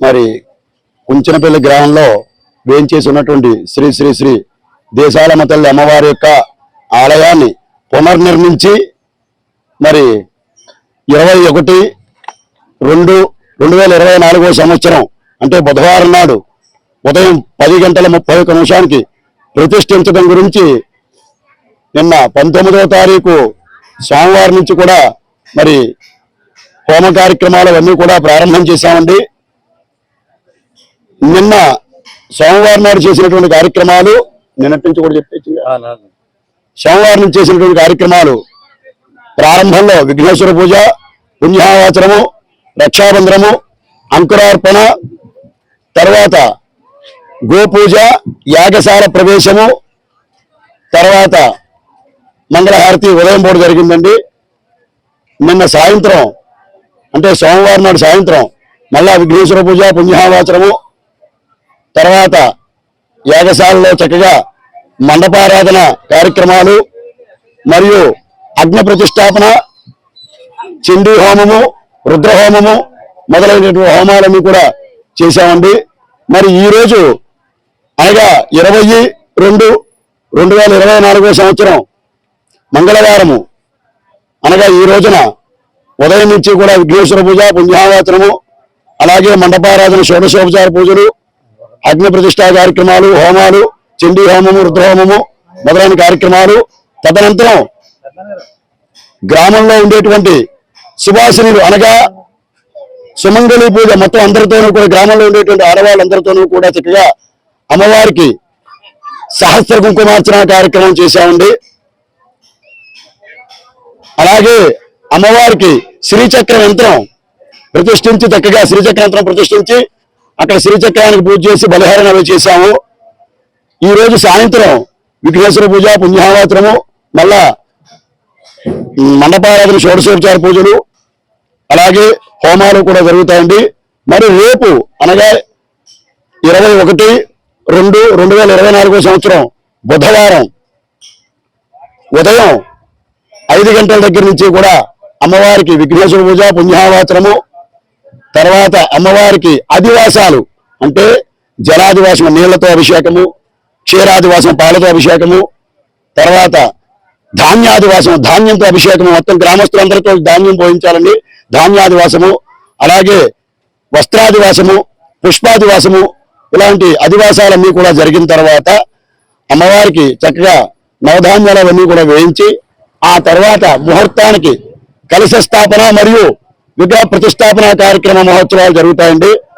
మరి కుంచనపల్లి గ్రామంలో వేయించేసి ఉన్నటువంటి శ్రీ శ్రీ శ్రీ దేశాలమ్మ తల్లి అమ్మవారి యొక్క ఆలయాన్ని పునర్నిర్మించి మరి ఇరవై ఒకటి రెండు రెండు వేల ఇరవై నాలుగో సంవత్సరం అంటే బుధవారం నాడు ఉదయం పది గంటల ముప్పై ఒక్క నిమిషానికి ప్రతిష్ఠించడం గురించి నిన్న పంతొమ్మిదవ తారీఖు సోమవారం నుంచి కూడా మరి హోమ కార్యక్రమాలు అన్నీ కూడా ప్రారంభం చేశామండి. నిన్న సోమవారం నాడు చేసినటువంటి కార్యక్రమాలు నిన్నటి నుంచి కూడా చెప్పేసి సోమవారం నుంచి చేసినటువంటి కార్యక్రమాలు ప్రారంభంలో విఘ్నేశ్వర పూజ పుణ్యావాచనము రక్షాబంధనము అంకురార్పణ తర్వాత గోపూజ యాగశాల ప్రవేశము తర్వాత మంగళహారతి ఉదయం పూట జరిగిందండి. నిన్న సాయంత్రం అంటే సోమవారం నాడు సాయంత్రం మళ్ళా విఘ్నేశ్వర పూజ పుణ్యావాచనము తర్వాత యాగశాలలో చక్కగా మండపారాధన కార్యక్రమాలు మరియు అగ్ని ప్రతిష్టాపన చండీ హోమము రుద్రహోమము మొదలైనటువంటి హోమాలన్నీ కూడా చేశామండి. మరి ఈ రోజు అనగా ఇరవై రెండు రెండు వేల ఇరవై నాలుగో సంవత్సరం మంగళవారము. అనగా ఈ రోజున ఉదయం నుంచి కూడా విఘ్నేశ్వర పూజ పుణ్యావాచనము అలాగే మండపారాధన షోడశోపచార పూజలు అగ్ని ప్రతిష్టా కార్యక్రమాలు హోమాలు చండీ హోమము రుద్రహోమము మొదలైన కార్యక్రమాలు. తదనంతరం గ్రామంలో ఉండేటువంటి సుభాషిణులు అనగా సుమంగళి పూజ మొత్తం అందరితోనూ కూడా గ్రామంలో ఉండేటువంటి ఆడవాళ్ళందరితోనూ కూడా చక్కగా అమ్మవారికి సహస్ర కుంకుమార్చన కార్యక్రమం చేశామండి. అలాగే అమ్మవారికి శ్రీచక్ర యంత్రం ప్రతిష్ఠించి చక్కగా శ్రీచక్ర యంత్రం ప్రతిష్ఠించి అక్కడ శ్రీచక్రానికి పూజ చేసి బలిహారం చేశాము. ఈ రోజు సాయంత్రం విఘ్నేశ్వర పూజ పుణ్యావాత్రము మళ్ళా మండపారాధన షోడశోపచార పూజలు అలాగే హోమాలు కూడా జరుగుతాయండి మరి రేపు అనగా ఇరవై ఒకటి రెండు రెండు వేల ఇరవై నాలుగో సంవత్సరం బుధవారం ఉదయం ఐదు గంటల దగ్గర నుంచి కూడా అమ్మవారికి విఘ్నేశ్వర పూజ పుణ్యావాత్రము తర్వాత అమ్మవారికి అధివాసాలు అంటే జలాదివాసం నీళ్ళతో అభిషేకము క్షీరాదివాసం పాలతో అభిషేకము తర్వాత ధాన్యాదివాసం ధాన్యంతో అభిషేకము మొత్తం గ్రామస్తులందరితో ధాన్యం పోయించాలండి. ధాన్యాదివాసము అలాగే వస్త్రాదివాసము పుష్పాదివాసము ఇలాంటి అధివాసాలన్నీ కూడా జరిగిన తర్వాత అమ్మవారికి చక్కగా నవధాన్యాలు అవన్నీ కూడా వేయించి ఆ తర్వాత ముహూర్తానికి కలశ స్థాపన మరియు విగ్రహ ప్రతిష్టాపన కార్యక్రమ మహోత్సవాలు జరుగుతాయండి.